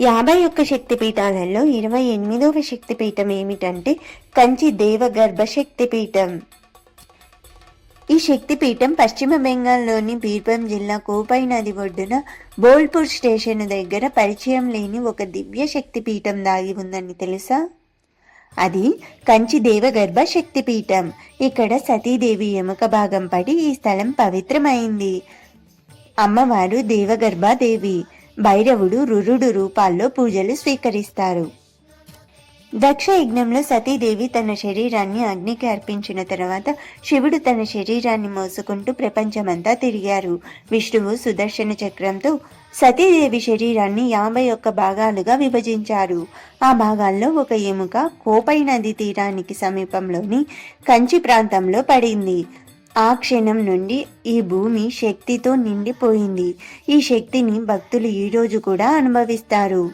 యాభై ఒక్క శక్తిపీఠాలలో ఇరవై ఎనిమిదవ శక్తిపీఠం ఏమిటంటే కంచి దేవగర్భ శక్తిపీఠం. ఈ శక్తిపీఠం పశ్చిమ బెంగాల్లోని బీర్భం జిల్లా కోపై నది ఒడ్డున బోల్పూర్ స్టేషన్ దగ్గర పరిచయం లేని ఒక దివ్య శక్తిపీఠం దాగి ఉందని తెలుసా? అది కంచి దేవగర్భ శక్తిపీఠం. ఇక్కడ సతీదేవి ఎముక భాగం పడి ఈ స్థలం పవిత్రమైంది. అమ్మవారు దేవగర్భాదేవి. భైరవుడు రురుడు రూపాల్లో పూజలు స్వీకరిస్తారు. దక్ష యజ్ఞంలో సతీదేవి తన శరీరాన్ని అగ్నికి అర్పించిన తర్వాత శివుడు తన శరీరాన్ని మోసుకుంటూ ప్రపంచమంతా తిరిగారు. విష్ణువు సుదర్శన చక్రంతో సతీదేవి శరీరాన్ని యాభై ఒక్క భాగాలుగా విభజించారు. ఆ భాగాల్లో ఒక ఎముక కోపై నది తీరానికి సమీపంలోని కంచి ప్రాంతంలో పడింది. ఆ క్షణం నుండి ఈ భూమి శక్తితో నిండిపోయింది. ఈ శక్తిని భక్తులు ఈ రోజు కూడా అనుభవిస్తారు.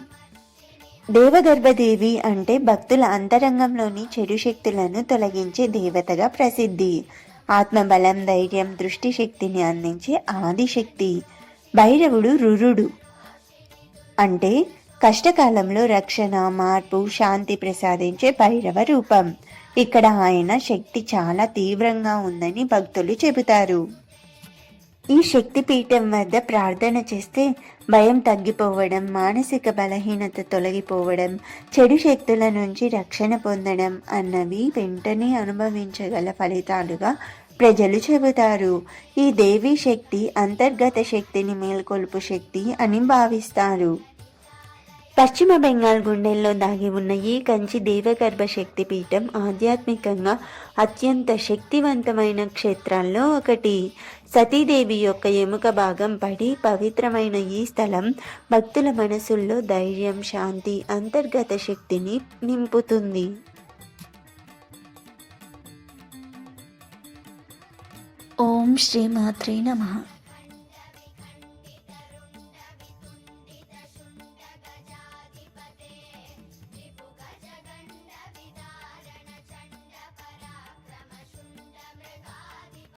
దేవగర్భదేవి అంటే భక్తుల అంతరంగంలోని చెడు శక్తులను తొలగించే దేవతగా ప్రసిద్ధి. ఆత్మబలం ధైర్యం దృష్టి శక్తిని అందించే ఆదిశక్తి. భైరవుడు రురుడు అంటే కష్టకాలంలో రక్షణ మార్పు శాంతి ప్రసాదించే భైరవ రూపం. ఇక్కడ ఆయన శక్తి చాలా తీవ్రంగా ఉందని భక్తులు చెబుతారు. ఈ శక్తి పీఠం వద్ద ప్రార్థన చేస్తే భయం తగ్గిపోవడం మానసిక బలహీనత తొలగిపోవడం చెడు శక్తుల నుంచి రక్షణ పొందడం అన్నవి వెంటనే అనుభవించగల ఫలితాలుగా ప్రజలు చెబుతారు. ఈ దేవీ శక్తి అంతర్గత శక్తిని మేల్కొల్పు శక్తి అని భావిస్తారు. పశ్చిమ బెంగాల్ గుండెల్లో దాగి ఉన్న ఈ కంచి దేవగర్భ శక్తి పీఠం ఆధ్యాత్మికంగా అత్యంత శక్తివంతమైన క్షేత్రాల్లో ఒకటి. సతీదేవి యొక్క ఎముక భాగం పడి పవిత్రమైన ఈ స్థలం భక్తుల మనసుల్లో ధైర్యం శాంతి అంతర్గత శక్తిని నింపుతుంది. ఓం శ్రీ మాత్రే నమః.